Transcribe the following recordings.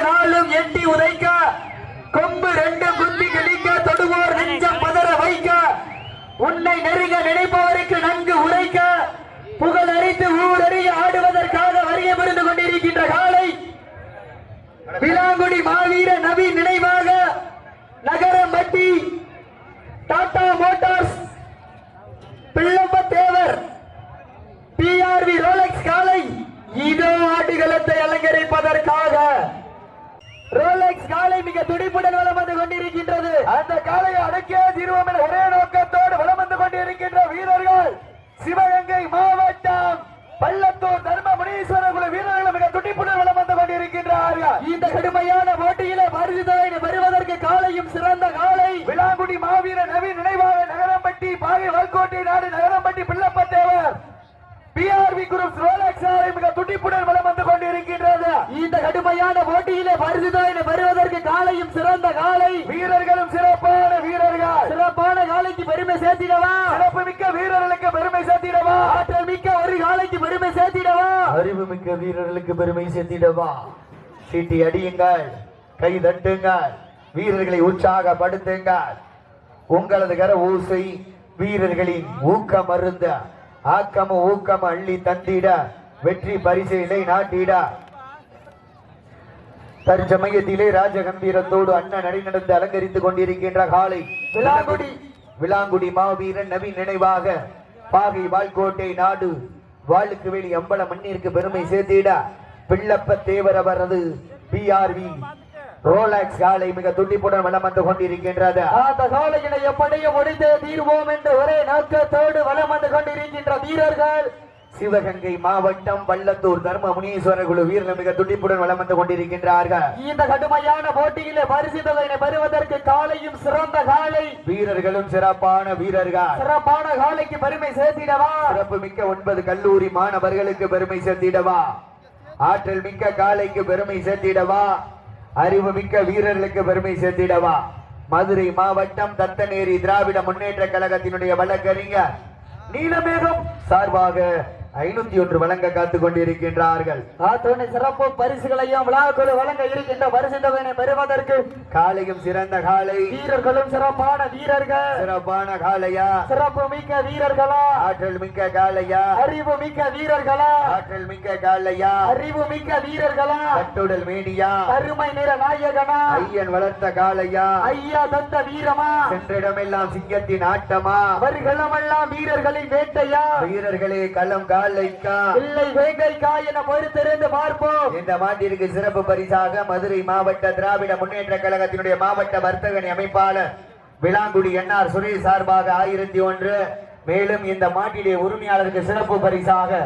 நாளும் எட்டி உதைக்க கொம்பு ரெண்டு குத்தி கிழிக்க தொடுவோர் நெஞ்சம் பதற வைக்க உன்னை நெருங்க நினைப்பவருக்கு நன்கு உரைக்க புகழ் அரித்து ஊரறிய ஆடுவதற்காக வரிய புரிந்து கொண்டிருக்கின்ற காலை விலாங்குடி மாவீர நவீன் நினைவாக Nagarampatti Tata Motors Pillappa Devar PRV Rolex காலை இதோ ஆட்டுகளத்தை அலங்கரிப்பதற்காக. ரோலெக்ஸ் காலை மிக துடிப்புடன் வளம் வந்து கொண்டிருக்கின்றது. அந்த காலையை அடக்கிய தீர்வோம் என ஒரே நோக்கத்தோடு வளம் வந்து கொண்டிருக்கின்ற வீரர்கள் சிவகங்கை மாவட்டம் பள்ளத்தூர் தர்ம முனீஸ்வரர் குழு வீரர்கள் மிக துடிப்புடன் வளம் வந்து கொண்டிருக்கின்றார்கள். இந்த கடுமையான போட்டியிலே பரிசுத்தலை பெறுவதற்கு காலையும் சிறந்த காலை. விளாங்குடி மாவீர நவீன் நினைவாக நகரம்பட்டி பாகை வல்கோட்டை நாடு நகரம்பட்டி பிள்ளப்பத்தேவர். பிஆர்வி குரூப் ரோலக்ஸ் ஆலை மிக துடிப்புடன் வலம் வந்து கொண்டிருக்கின்றது. இந்த கடுமையான போட்டியிலே பரிசுத்தலை பெறுவதற்கு காலையும் சிறந்த காலை. வீரர்களும் சிறப்பான வீரர்கள். சிறப்பான காலைக்கு பெருமை சேர்த்திடவா? சிறப்பு மிக்க வீரர்களுக்கு பெருமை சேர்த்திடவா? ஆற்றல் மிக்க ஒரு காலைக்கு பெருமை சேர்த்திடவா? அறிவு மிக்க வீரர்களுக்கு பெருமை சேர்த்திடவா? சீட்டி அடியுங்கள் கை தட்டுங்கள் வீரர்களை உற்சாகப்படுத்துங்கள். உங்களது கர ஊசை வீரர்களின் ஊக்கம் அருந்த ஆக்கம ஊக்கம் அள்ளி தந்திட வெற்றி பரிசை நிலை நாட்டிட. தற்சமயத்திலே ராஜகம்பீரத்தோடு அண்ணன் நடி நடந்து அலங்கரித்துக் கொண்டிருக்கின்ற காலை விளாங்குடி. விளாங்குடி மாவீரன் நவீன் நினைவாக பாகை வால்கோட்டை நாடு வாளுக்கு வெளி அம்பல மண்ணிற்கு பெருமை சேர்த்திட. பிள்ளப்ப தேவர் அவரது பிஆர்வி ரோலாக்ஸ் காலை மிக துண்டிப்புடன் வலம் வந்து கொண்டிருக்கின்றது. அந்த காலையினை எப்படியும் முடித்தே தீர்வோம் என்று ஒரே நோக்கத்தோடு வலம் வந்து கொண்டிருக்கின்ற வீரர்கள். சிவகங்கை மாவட்டம் வள்ளத்தூர் தர்ம முனீஸ்வரர் குழு வீரர்கள் மிக துண்டிப்புடன் வலம் வந்து கொண்டிருக்கின்றார்கள். இந்த கடுமையான போட்டியிலே பரிசுத்தலை பெறுவதற்கு காலையும் சிறந்த காலை. வீரர்களும் சிறப்பான வீரர்கள். சிறப்பான காலைக்கு பெருமை சேர்த்திடவா? சிறப்பு மிக்க ஒன்பது கல்லூரி மாணவர்களுக்கு பெருமை சேர்த்திடவா? ஆற்றல் மிக்க காலைக்கு பெருமை சேர்த்திடவா? அறிவுமிக்க வீரர்களுக்கு பெருமை சேர்த்திடவா? மதுரை மாவட்டம் தத்தநேரி திராவிட முன்னேற்ற கழகத்தினுடைய வழக்கறிஞர் நீலமேகம் சார்பாக ஐநூத்தி ஒன்று வழங்க காத்துக் கொண்டிருக்கின்றார்கள். அத்துணை சிறப்பு பரிசுகளையும் விழாக்குழு வழங்க இருக்கின்ற பரிசுத்தவனை பெறுவதற்கு காலையும் சிறந்த காலை. வீரர்களும் சிறப்பான வீரர்கள். சிறப்பான காலையா? சிறப்பு மிக்க வீரர்களா? ஆற்றல் மிக்க காலையா? அறிவு மிக்க வீரர்களா? ஆற்றல் மிக்க காலையா? அறிவு மிக்க வீரர்களா? கட்டுடல் மேனியா? அருமை நிற நாயகனா? ஐயன் வளர்த்த காளையா ஐயா தந்த வீரமா? சென்றிடமெல்லாம் சிங்கத்தின் ஆட்டமா? அவர்களமெல்லாம் வீரர்களின் வேட்டையா? வீரர்களே களம் காலைக்கா இல்லை வேங்கைக்கா என பொறுத்திருந்து பார்ப்போம். இந்த மாட்டிற்கு சிறப்பு பரிசாக மதுரை மாவட்ட திராவிட முன்னேற்ற கழகத்தினுடைய மாவட்ட வர்த்தகணி அமைப்பாளர் விளாங்குடி என்ஆர் சுரேஷ் சார்பாக ஆயிரத்தி ஒன்று. மேலும் இந்த மாட்டிலே உரிமையாளருக்கு சிறப்பு பரிசாக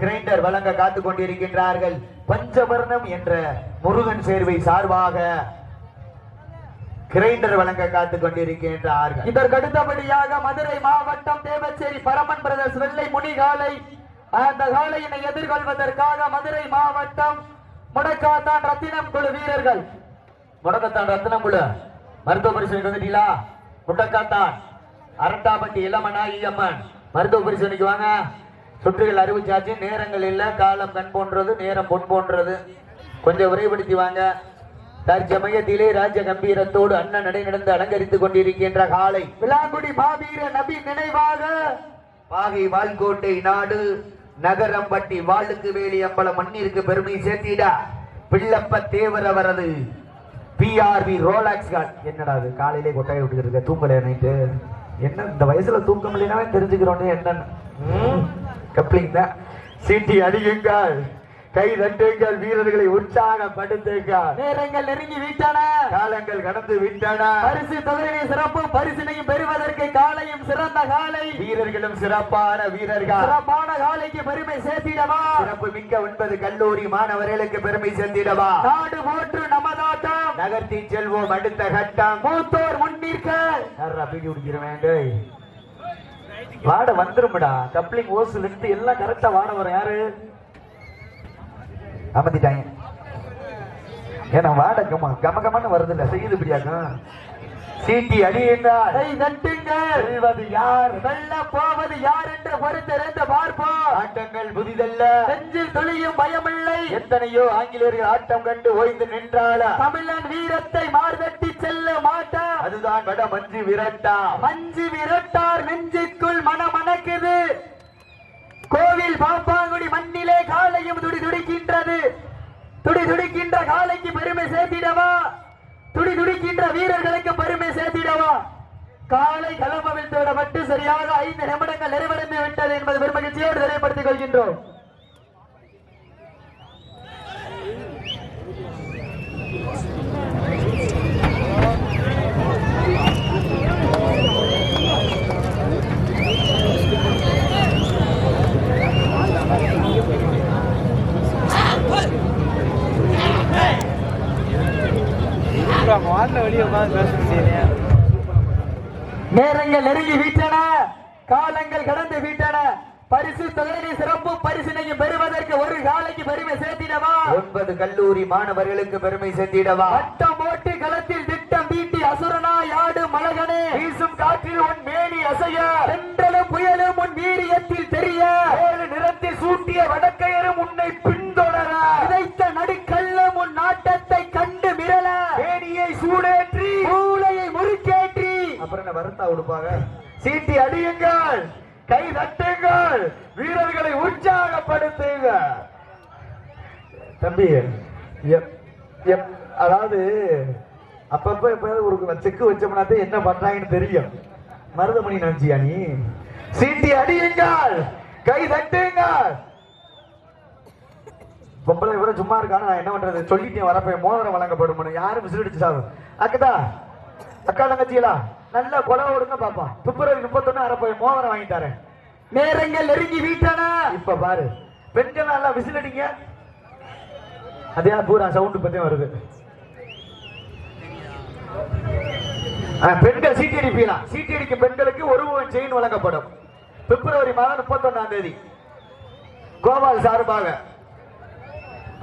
கிரைண்டர் வழங்க காத்துக் கொண்டிருக்கின்றார்கள் பஞ்சவர்ணம் என்ற முருகன் சேர்வை சார்பாக கிரைண்டர் வழங்க காத்துக் கொண்டிருக்கின்றார்கள். இதற்கு அடுத்தபடியாக மதுரை மாவட்டம் தேவச்சேரி பரமன் பிரதர்ஸ் வெள்ளை முனி காலை அந்த காலையினை எதிர்கொள்வதற்காக மதுரை மாவட்டம் முடக்காத்தான் ரத்தினம் குழு வீரர்கள். முடக்கத்தான் ரத்னமுல மருத்துவ பரிசோதனை வந்துட்டீங்களா? முடக்காத்தான். அரட்டாப்பட்டி இளமனா ஈயம்மன் மருத்துவ பரிசோதனைக்கு வாங்க. சுற்றுகள் அறிவிச்சாச்சு. நேரங்கள் இல்லை. காலம் கண் போன்றது நேரம் பொன் போன்றது. கொஞ்சம் விரைவுபடுத்தி வாங்க. தற்சமயத்திலே ராஜ கம்பீரத்தோடு அண்ணன் நடை நடந்து அலங்கரித்துக் கொண்டிருக்கின்ற காலை விளாங்குடி மாவீர நபி நினைவாக. பாகை வால்கோட்டை நாடு. நகரம்பட்டி வாளுக்கு வேலி அம்பலம் மண்ணிற்கு பெருமை சேர்த்திடா. பிள்ளப்ப தேவர் அவரது பிஆர்வி ரோலாக்ஸ் கார்டு என்னடா அது காலையிலே கொட்டாய் விட்டுக்கிட்டு இருக்க? தூங்கலையா நைட்டு? என்ன இந்த வயசுல தூக்கம் இல்லைனாவே தெரிஞ்சுக்கிறோன்னு என்னன்னு? கப்ளிங் தான் சீட்டி அடிக்குங்கள் கை தட்டுங்கள் வீரர்களை உற்சாகப்படுத்துங்கள். நேரங்கள் நெருங்கி விட்டன. காலங்கள் கடந்து விட்டன. பரிசு தொகையை சிறப்பு பரிசினையும் பெறுவதற்கு காலையும் சிறந்த காலை. வீரர்களும் சிறப்பான வீரர்கள். சிறப்பான காலைக்கு பெருமை சேர்த்திடவா? சிறப்பு மிக்க ஒன்பது கல்லூரி மாணவர்களுக்கு பெருமை சேர்த்திடவா? நாடு போற்று நமதாட்டம். நகர்த்தி செல்வோம் அடுத்த கட்டம். மூத்தோர் முன்னிற்க யாரா பீடி குடிக்கிறவன் டேய் வாட வந்துரும்டா. கப்ளிங் ஓசு லிஃப்ட் எல்லாம் கரெக்டா வாட வரும் யாரு? அமர்த்திட்டாங்க ஏன்னா வாட கம கம கமன்னு வருது இல்ல செய்யுது இப்படியாக்கும் சீட்டி அடியுங்கள் கை தட்டுங்கள் வெல்வது யார்? வெல்ல போவது யார் என்று பொறுத்திருந்து பார்ப்போம். ஆட்டங்கள் புதிதல்ல. நெஞ்சில் துளியும் பயமில்லை. எத்தனையோ ஆங்கிலேயர்கள் ஆட்டம் கண்டு ஓய்ந்து நின்றாளா? தமிழன் வீரத்தை மார்தட்டி செல்ல மாட்டார் அதுதான் வட மஞ்சு விரட்டா. மஞ்சு விரட்டார் நெஞ்சுக்குள் மனமணக்குது. கோவில் பாப்பாங்குடி மண்ணிலே காலையும் துடி துடிக்கின்றது. துடி துடிக்கின்ற காலைக்கு பெருமை சேர்த்திடவா? துடி துடிக்கின்ற வீரர்களுக்கு பெருமை சேர்த்திடவா? காலை களமவிழ்த்து விடப்பட்டு சரியாக ஐந்து நிமிடங்கள் நிறைவடைந்து விட்டது என்பது பெருமகிழ்ச்சியோடு தெரியப்படுத்திக் கொள்கின்றோம். நேரங்கள் நெருங்கி விட்டன காலங்கள் கடந்து விட்டன. பரிசு தொகையை சிறப்பு பரிசினையும் பெறுவதற்கு ஒரு காலைக்கு பெருமை சேர்த்திடவா? ஒன்பது கல்லூரி மாணவர்களுக்கு பெருமை சேர்த்திடவா? வட்டம் போட்டு களத்தில் திட்டம் தீட்டி அசுரனா யாடு மலகனே. வீசும் காற்றில் உன் மேனி அசைய. தென்றலும் புயலும் உன் வீரியத்தில் தெரிய. நிறத்தில் சூட்டிய வடக்கையரும் தாத்தா கொடுப்பாங்க சீட்டி அடியுங்கள் கை தட்டுங்கள் வீரர்களை உற்சாகப்படுத்துங்க. தம்பி அதாவது அப்பப்ப எப்பயாவது ஒரு செக்கு வச்சோம்னா என்ன பண்றாங்கன்னு தெரியும். மருதமணி நினைச்சியா நீ? சீட்டி அடியுங்கள் கை தட்டுங்கள். பொம்பளை இவரை சும்மா இருக்கான்னு நான் என்ன பண்றது? சொல்லிட்டேன் வரப்ப மோதிரம் வழங்கப்படும் யாரும் விசிலடிச்சு சாரு அக்கதா அக்கா தங்கச்சிகளா? நல்லா கொலை ஓடுங்க பாப்பா. பிப்ரவரி முப்பத்தொன்னு அரப்போய் மோதிரம் வாங்கி தரேன். நேரங்கள் நெருங்கி விட்டன? இப்ப பாரு. பெண்கள் நல்லா விசிலடிங்க அதே பூரா சவுண்டு பத்தியும் வருது. பெண்கள் சீட்டி அடிப்பீங்களா? சீட்டி அடிக்கும் பெண்களுக்கு ஒரு செயின் வழங்கப்படும். பிப்ரவரி மாதம் முப்பத்தொன்னாம் தேதி. கோபால் சார்பாக.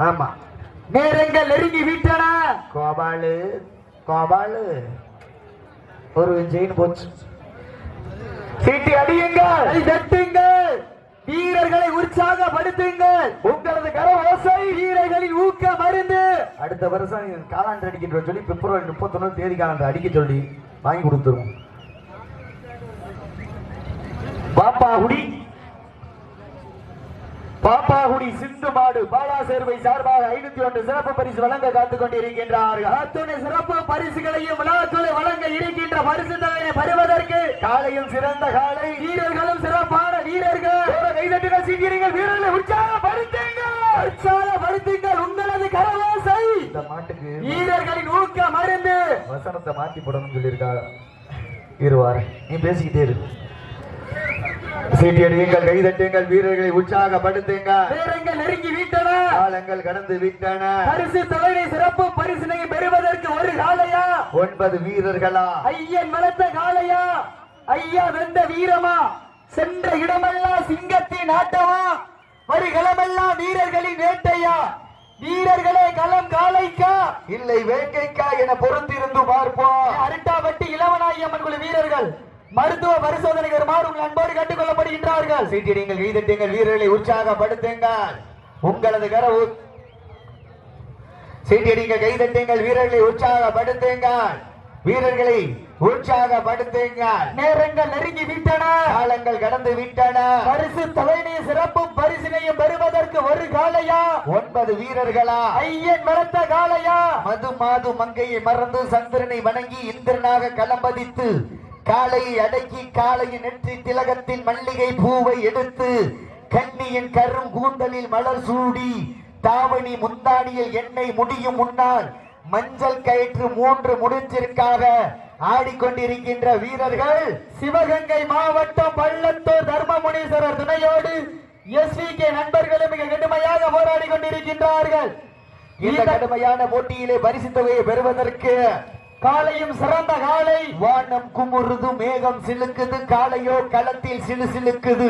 ஆமா. நேரங்கள் நெருங்கி விட்டன? கோபாலு கோபாலு. ஒரு செயின் போச்சு. சீட்டி அடியுங்கள். தட்டுங்கள். வீரர்களை உற்சாகப்படுத்துங்கள். உங்களது கர ஓசை. வீரர்களின் ஊக்க மருந்து அடுத்த வருஷம் காலாண்டு அடிக்கின்ற சொல்லி பிப்ரவரி முப்பத்தொன்னு தேதி காலாண்டு அடிக்க சொல்லி வாங்கி கொடுத்துருவோம். பாப்பாகுடி. பாப்பாகுடி சிந்து மாடு பாலா சேர்வை சார்பாக ஐநூத்தி ஒன்று சிறப்பு பரிசு வழங்க காத்துக் கொண்டிருக்கின்றார்கள் அத்துணை சிறப்பு பரிசுகளையும் விழாக்களை வழங்க இருக்கின்ற பரிசு தலையை பெறுவதற்கு காலையில் சிறந்த காலை வீரர்களும் சிறப்பான வீரர்கள். கைதட்டின சீக்கிரங்கள் வீரர்களை உற்சாகப்படுத்துங்க உற்சாகப்படுத்துங்கள் உங்களது கரவாசை. இந்த மாட்டுக்கு வீரர்களின் ஊக்க மருந்து. வசனத்தை மாத்தி போடணும்னு சொல்லியிருக்காங்க இருவாரு நீ பேசிக்கிட்டே இரு. சீட்டி அடியுங்கள் கைதட்டுங்கள் வீரர்களை உற்சாகப்படுத்துங்க வீரர்கள் நெருங்கி விட்டன காலங்கள் கடந்து விட்டன. பரிசு தலையை சிறப்பு பரிசினை பெறுவதற்கு ஒரு காலையா ஒன்பது வீரர்களா? ஐயன் வளர்த்த காளையா? ஐயா வெந்த வீரமா? சென்ற இடமெல்லாம் சிங்கத்தின் ஆட்டமா வருகளமெல்லாம் வீரர்களின் வேட்டையா? வீரர்களே களம் காளைக்கா? இல்லை வேங்கைக்கா என பொறுத்திருந்து பார்ப்போம். அருட்டாபட்டி இளவனாயம்மன் குழு வீரர்கள் மருத்துவ பரிசோதனை வருமாறு உங்கள் அன்போடு கேட்டுக் கொள்ளப்படுகின்றார்கள் சீட்டி அடியுங்கள் கைதட்டுங்கள் வீரர்களை உற்சாகப்படுத்துங்கள். உங்களது கரவு. சீட்டி அடியுங்கள் கைதட்டுங்கள் வீரர்களை உற்சாகப்படுத்துங்கள். வீரர்களை உற்சாகப்படுத்துங்கள். நேரங்கள் நெருங்கி விட்டன. காலங்கள் கடந்து விட்டன. பரிசு தலைமையும் சிறப்பு பரிசினையும் பெறுவதற்கு ஒரு காளையா? ஒன்பது வீரர்களா? ஐயன் வளர்த்த காளையா? மது மாது மங்கையை மறந்து சந்திரனை வணங்கி இந்திரனாக களம்பதித்து காளையை அடக்கி காளையின் நெற்றி திலகத்தின் மல்லிகை பூவை எடுத்து கன்னியின் கரும் கூந்தலில் மலர் சூடி தாவணி முந்தானியில் எண்ணெய் முடியும் முன்னால் மஞ்சள் கயிற்று மூன்று முடிச்சிற்காக ஆடிக்கொண்டிருக்கின்ற வீரர்கள் சிவகங்கை மாவட்டம் பள்ளத்தூர் தர்மமுனீஸ்வரர் துணையோடு எஸ்விகே நண்பர்களும் மிக கடுமையாக போராடி கொண்டிருக்கின்றார்கள் இந்த கடுமையான போட்டியிலே பரிசு தொகையை பெறுவதற்கு காலையும் சிறந்த காலை. வானம் குமுறுது மேகம் சிலுக்குது காலையோ களத்தில் சிலு சிலுக்குது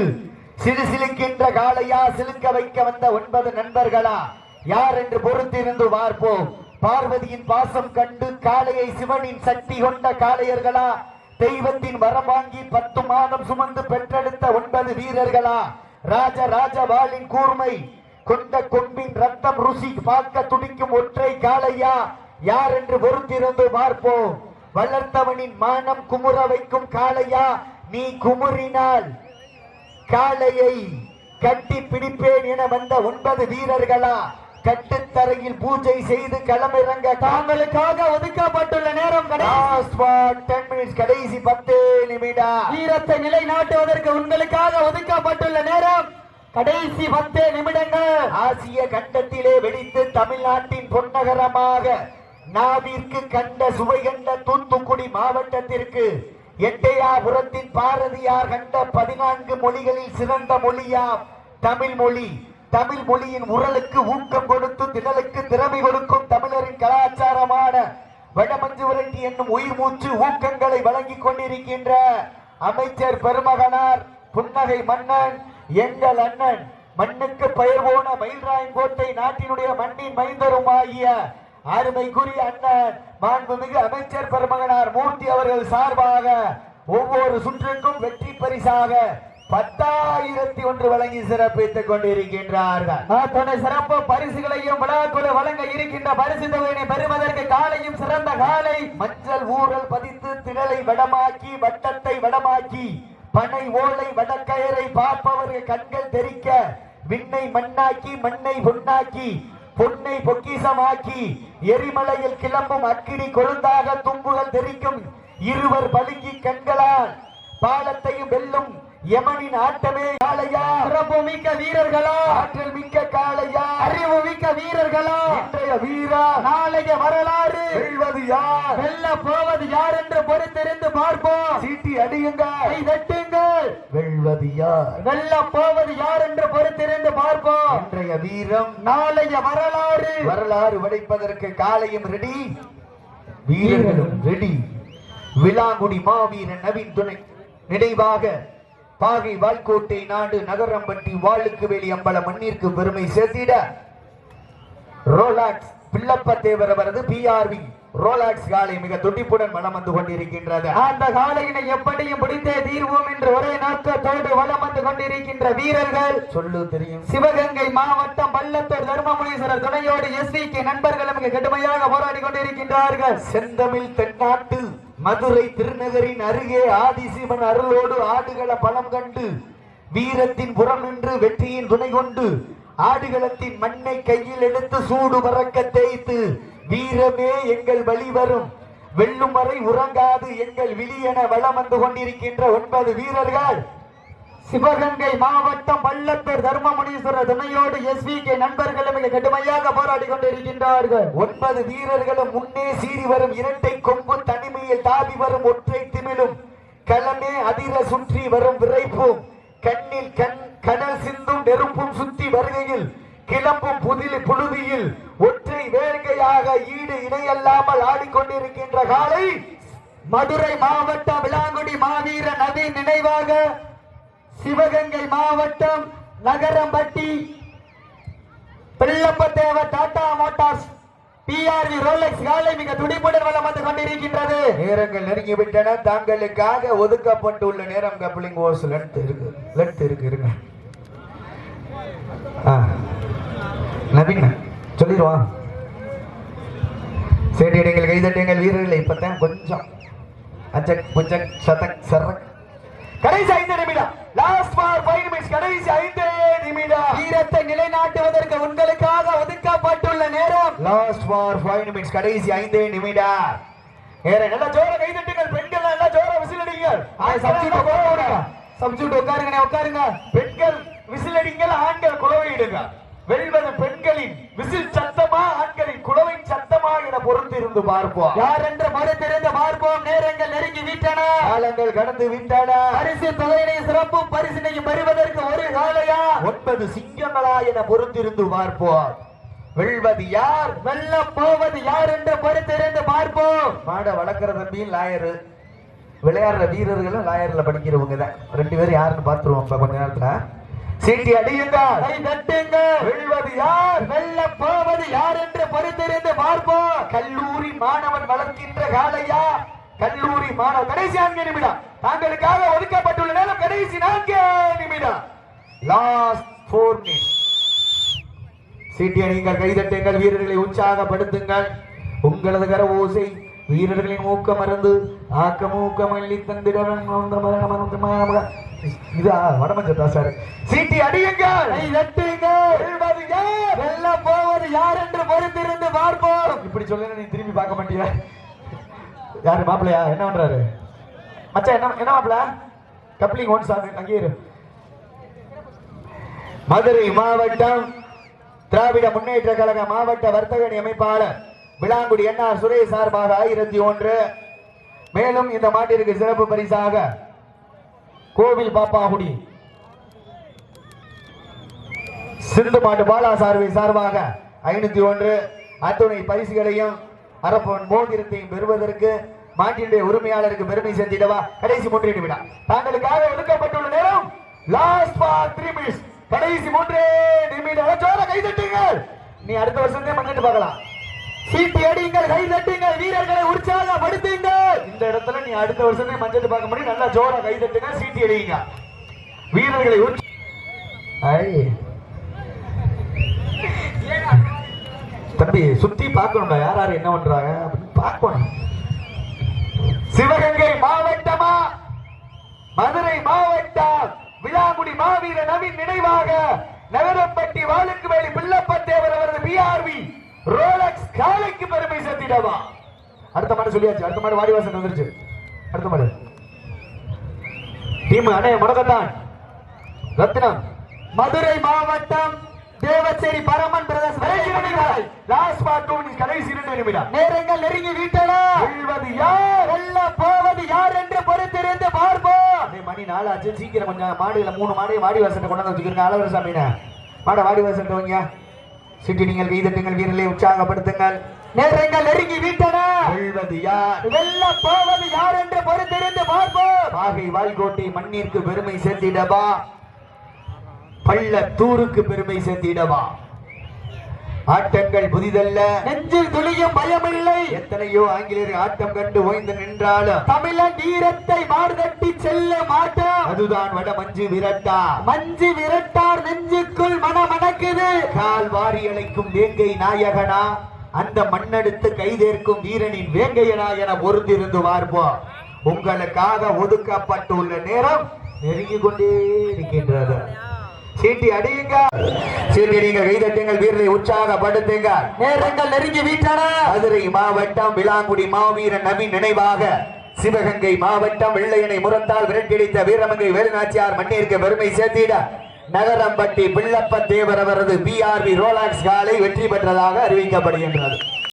சிலு சிலுக்கின்ற காளையா சிலுக்க வைக்க வந்த ஒன்பது நண்பர்களா? யார் என்று பொறுத்திருந்து பார்ப்போம். பார்வதியின் பாசம் கண்டு காளையை சிவனின் சக்தி கொண்ட காளையர்களா? தெய்வத்தின் வரம் வாங்கி பத்து மாதம் சுமந்து பெற்றெடுத்த ஒன்பது வீரர்களா? ராஜ ராஜ வாளின் கூர்மை. கொண்ட கொம்பின் ரத்தம் ருசி பார்க்க துடிக்கும் ஒற்றை காளையா? யார் என்று பொறுத்திருந்து பார்ப்போம். வளர்த்தவனின் மானம் குமுற வைக்கும் காளையா நீ குமுறினால் காளையை கட்டி பிடிப்பேன் என வந்த ஒன்பது வீரர்களா கட்டுத்தரையில் பூஜை செய்து களமிறங்க தாங்களுக்காக ஒதுக்கப்பட்டுள்ள நேரம் கடைசி பத்து நிமிடம். வீரத்தை நிலைநாட்டுவதற்கு உங்களுக்காக ஒதுக்கப்பட்டுள்ள நேரம் கடைசி பத்து நிமிடங்கள். ஆசிய கண்டத்திலே வெடித்து தமிழ்நாட்டின் பொன்னகரமாக நாவிற்கு கண்ட சுவை கண்ட தூத்துக்குடி மாவட்டத்திற்கு எட்டையாபுரத்தின் பாரதியார் கண்ட பதினான்கு மொழிகளில் சிறந்த மொழியாம் தமிழ் மொழி. தமிழ் மொழியின் உரலுக்கு ஊக்கம் கொடுத்து திடலுக்கு திறமை கொடுக்கும் தமிழரின் கலாச்சாரமான வடமஞ்சு விரட்டி என்னும் உயிர் மூச்சு ஊக்கங்களை வழங்கிக் கொண்டிருக்கின்ற அமைச்சர் பெருமகனார் புன்னகை மன்னன் எங்கள் அண்ணன். மண்ணுக்கு பெயர் போன மயில்ராயங்கோட்டை நாட்டினுடைய மண்ணின் மைந்தரும் ஆகிய அருமைக்குரிய அண்ணன் மாண்புமிகு அமைச்சர் பெருமகனார் மூர்த்தி அவர்கள் சார்பாக ஒவ்வொரு சுற்றுக்கும் வெற்றி பரிசாக பத்தாயிரத்தி ஒன்று வழங்கி சிறப்பித்துக் கொண்டிருக்கின்றார்கள். சிறப்பு பரிசுகளையும் விழாக்குழு வழங்க இருக்கின்ற பரிசு தொகையினை பெறுவதற்கு காலையும் சிறந்த காலை மஞ்சள் ஊரல் பதித்து திடலை வடமாக்கி வட்டத்தை வடமாக்கி பனை ஓலை வடக்கயரை பார்ப்பவர்கள் கண்கள் தெரிக்க விண்ணை மண்ணாக்கி மண்ணை பொன்னாக்கி பொன்னை பொக்கிசமாக்கி எரிமலையில் கிளம்பும் அக்கினி கொழுந்தாக தும்புகள் தெரிக்கும் இருவர் பலுங்கி கண்களால் பாலத்தையும் வெல்லும் யமனின் ஆட்டமே காளையா? சிறப்பு மிக்க வீரர்களா? ஆற்றல் மிக்க காளையா? அறிவு மிக்க வீரர்களா? இன்றைய வீரா? நாளைய வரலாறு? வெல்வது யார்? வெல்ல போவது யார் என்று பொறுத்திருந்து பார்ப்போம். சீட்டி அடியுங்கள். கை தட்டுங்கள். வெல்வது யார்? வெல்ல போவது யார் என்று பொறுத்திருந்து பார்ப்போம். இன்றைய வீரம்? நாளைய வரலாறு. வரலாறு படைப்பதற்கு காலையும் ரெடி வீரர்களும் ரெடி விலாங்குடி மாவீரன் நவீன் துணை. நினைவாக பாகை வால்கோட்டை நாடு நகரம்பட்டி வாளுக்கு வெளி அம்பல மண்ணிற்கு பெருமை சேர்த்திட. ரோலாக்ஸ் பிள்ளப்ப தேவர் அவரது பிஆர்வி ரோலாக்ஸ் காலை மிக துடிப்புடன் வலம் வந்து கொண்டிருக்கின்றது. அந்த காலையினை எப்படியும் பிடித்தே தீர்வோம் என்று ஒரே நோக்கத்தோடு வலம் வந்து கொண்டிருக்கின்ற வீரர்கள். சொல்லு தெரியும். சிவகங்கை மாவட்டம் பள்ளத்தூர் தர்மமுனீஸ்வரர் துணையோடு எஸ்விக்கு நண்பர்கள் மிக கடுமையாக போராடி கொண்டிருக்கின்றார்கள். செந்தமிழ் தென்னாட்டு. மதுரை திருநகரின் அருகே ஆதிசிவன் அருளோடு ஆடுகள பலம் கண்டு வீரத்தின் புறம் நின்று வெற்றியின் துணை கொண்டு ஆடுகளத்தின் மண்ணை கையில் எடுத்து சூடு பறக்க தேய்த்து வீரமே எங்கள் வழி வரும். வெல்லும் வரை உறங்காது எங்கள் விழியென வளம் வந்து கொண்டிருக்கின்ற ஒன்பது வீரர்கள் சிவகங்கை மாவட்டம் பள்ளத்தூர் தர்மமுனீஸ்வரர் துணையோடு எஸ் வி கே நண்பர்களும் கடுமையாக போராடி கொண்டிருக்கின்றார்கள். ஒன்பது வீரர்களும் முன்னே சீறி வரும் இரட்டை கொம்பு தனிமையில் தாவி வரும் ஒற்றை திமிழும் களமே அதிர சுற்றி வரும் விரைப்பும் கண்ணில் கண் கடல் சிந்தும் நெருப்பும் சுத்தி வருகையில் கிளம்பும் புதில் புழுதியில் ஒற்றை வேள்கையாக ஈடு இணையல்லாமல் ஆடிக்கொண்டிருக்கின்ற காலை மதுரை மாவட்டம் விளாங்குடி மாவீர நதி நினைவாக சிவகங்கை மாவட்டம் நகரம்பட்டி பிள்ளப்பத்தேவ டாடா மோட்டார்ஸ் பிஆர்வி ரோலெக்ஸ் காலை மிக துடிப்புடன் வளம் வந்து கொண்டிருக்கின்றது. நேரங்கள் நெருங்கி விட்டன தாங்களுக்காக ஒதுக்கப்பட்டுள்ள நேரம் கப்ளிங் ஓஸ். லென்த் இருக்கு. லென்த் இருக்கு. இருங்க. ஆ. நவீன். சொல்லிடுவான் சரி நீங்கள் கைதட்டுங்கள் வீரர்களை இப்பதான் கொஞ்சம். அச்சக் புச்சக் சதக் சரக். கடைசி ஐந்து நிமிடம். ஃபார் ஃபைவ் மினிட்ஸ் கடைசி ஐந்து நிமிடம். வீரத்தை நிலைநாட்டுவதற்கு உங்களுக்காக ஒதுக்கப்பட்டுள்ள நேரம். லாஸ்ட் ஃபார் ஃபைவ் நிமிட்ஸ் கடைசி ஐந்தே நிமிடம். வேற நல்ல ஜோர கைதட்டுங்கள் பெண்கள் நல்ல ஜோர விசிலடிங்கள். சப்ஜூட் உட்காருங்க. சப்ஜூட் உட்காருங்க உட்காருங்க. பெண்கள் விசிலடிங்கள் ஆண்கள் குளவையிடுங்க வெல்வது பெண்களின் விசில் சத்தமா? சத்தமா என பொறுத்து இருந்து பார்ப்போம். யார் என்று மறுத்திருந்து பார்ப்போம். நேரங்கள் நெருங்கி விட்டன. காலங்கள் கடந்து விட்டன. பரிசு தொகையினை சிறப்பும் பரிசினையும் பெறுவதற்கு ஒரு காலையா? ஒன்பது சிங்கங்களா என பொறுத்திருந்து பார்ப்போம். வெல்வது யார்? வெல்ல போவது யார் என்று பொறுத்திருந்து பார்ப்போம். மாட வளர்க்குற தம்பியும் லாயரு. விளையாடுற வீரர்களும் லாயர்ல படிக்கிறவங்க தான். ரெண்டு பேரும் யாருன்னு பார்த்துருவோம் கொஞ்ச நேரத்துல. சீட்டி அடியுங்கள். கை தட்டுங்கள். வெல்வது யார்? வெல்ல போவது யார் என்று பொறுத்திருந்து பார்ப்போம். கல்லூரி மாணவன் வளர்க்கின்ற காலையா? கல்லூரி மாணவன் கடைசி நான்கு நிமிடம். தாங்களுக்காக ஒதுக்கப்பட்டுள்ள நேரம் கடைசி நான்கு நிமிடம். லாஸ்ட் போர் மினிட் சீட்டிய நீங்கள் கைதட்டுங்கள் வீரர்களை உற்சாகப்படுத்துங்கள். உங்களது கர ஓசை வீரர்களின் ஊக்க மருந்து ஆக்க மூக்கம் அள்ளி தந்திடவன். இது வடமஞ்சத்தா சார். சீட்டி அடியுங்கள். வெல்ல போவது யார் என்று பொறுத்திருந்து பார்ப்போம். இப்படி சொல்ல நீ திரும்பி பார்க்க மாட்டியா? யாரு மாப்பிள்ளையா? என்ன பண்றாரு? மச்சான் என்ன என்ன மாப்பிள்ள? கப்ளிங் ஒன் சாங் அங்கேயே இரு. மதுரை மாவட்டம் திராவிட முன்னேற்ற கழக மாவட்ட வர்த்தக அமைப்பாளர் விளாங்குடி என்ஆர் சுரேஷ் சார்பாக ஆயிரத்தி ஒன்று. மேலும் இந்த மாட்டிற்கு சிறப்பு பரிசாக கோவில் பாப்பாகுடி. சிந்து மாட்டு பாலா சார்பை சார்பாக ஐநூத்தி ஒன்று. அத்துணை பரிசுகளையும் அரப்பன் மோதிரத்தையும் பெறுவதற்கு மாட்டினுடைய உரிமையாளருக்கு பெருமை சேர்த்திடவா? கடைசி மூன்று விடா தாங்களுக்காக ஒதுக்கப்பட்டுள்ள நேரம் லாஸ்ட் பார் த்ரீ மினிட்ஸ் கடைசி மூன்றே நிமிடம். ஜோர கைதட்டுங்கள் நீ அடுத்த வருஷத்தே பண்ணிட்டு பார்க்கலாம். சீட்டி அடியுங்கள் கை தட்டுங்கள் வீரர்களை உற்சாகப்படுத்துங்கள். இந்த இடத்துல நீ அடுத்த வருஷத்துக்கு மஞ்சள் பார்க்க முடியும். நல்லா ஜோரா கை தட்டுங்க சீட்டி அடியுங்க வீரர்களை உற்ச- தம்பி சுத்தி பார்க்கணும்டா. யார் யார் என்ன பண்றாங்க? அப்படின்னு பார்க்கணும். சிவகங்கை மாவட்டமா? மதுரை மாவட்டம். விழாங்குடி மாவீர நவீன் நினைவாக. நகரப்பட்டி வாளுக்கு வேலி பிள்ளப்பத்தேவர் அவரது பிஆர்வி ரோலக்ஸ் காலைக்கு பெருமை சேர்த்திடவா அடுத்த மாடு சொல்லியாச்சு. அடுத்த மாடு வாடிவாசன் வந்துருச்சு. அடுத்த மாடு. டீம் அண்ணே முடக்கத்தான். ரத்னம் மதுரை மாவட்டம் தேவச்சேரி பரமன் பிரதேச லாஸ்ட் பார்ட் கடைசி இரண்டு நிமிடம். நேரங்கள் நெருங்கி விட்டன. வெல்வது யார்? வெல்ல போவது யார் என்று பொறுத்திருந்து பார்ப்போம். மணி நாலு ஆச்சு சீக்கிரம் கொஞ்சம் மாடுகளை மூணு மாடையும் வாடி வாசத்தை கொண்டாந்து வச்சுக்கிறீங்க அளவர் சாமின மாட வாடி வாசத்தை வைங்க. சிட்டி நீங்கள் கைதட்டுங்கள் வீரர்களை உற்சாகப்படுத்துங்கள். நேரங்கள் நெருங்கி விட்டன. வெல்வது யார்? வெல்ல போவது யார் என்று பொறுத்திருந்து பார்ப்போம். பாகை மண்ணிற்கு பெருமை சேர்த்திடவா? பள்ளத்தூருக்கு பெருமை சேர்த்திடவா? ஆட்டங்கள் புதிதல்ல. நெஞ்சில் துளியும் பயமில்லை. எத்தனையோ ஆங்கிலேயர் ஆட்டம் கண்டு ஓய்ந்து நின்றாலும் தமிழன் வீரத்தை மார்தட்டி செல்ல மாட்டோம். அதுதான் வட மஞ்சு விரட்டா. மஞ்சு விரட்டார் நெஞ்சுக்குள் மன மணக்குது கால் வாரி அழைக்கும் வேங்கை நாயகனா? அந்த மண்ணெடுத்து கைதேர்க்கும் வீரனின் வேங்கையனா என பொறுத்திருந்து பார்ப்போம். உங்களுக்காக ஒதுக்கப்பட்டுள்ள நேரம் நெருங்கிக் கொண்டே இருக்கின்றது. சீட்டி அடியுங்க. சீட்டி அடிங்க கைதட்டுங்கள் வீரரை உற்சாகப்படுத்துங்க. நேரங்கள் நெருங்கி வீட்டன? மதுரை மாவட்டம் விளாங்குடி மாவீரன் நவீன் நினைவாக சிவகங்கை மாவட்டம் வெள்ளையனை முரத்தால் விரட்டியடித்த வீரமங்கை வேலுநாச்சியார் மண்ணிற்கு பெருமை சேர்த்திட நகரம்பட்டி பிள்ளப்ப தேவர் அவரது பிஆர்பி ரோலாக்ஸ் காலை வெற்றி பெற்றதாக அறிவிக்கப்படுகின்றது.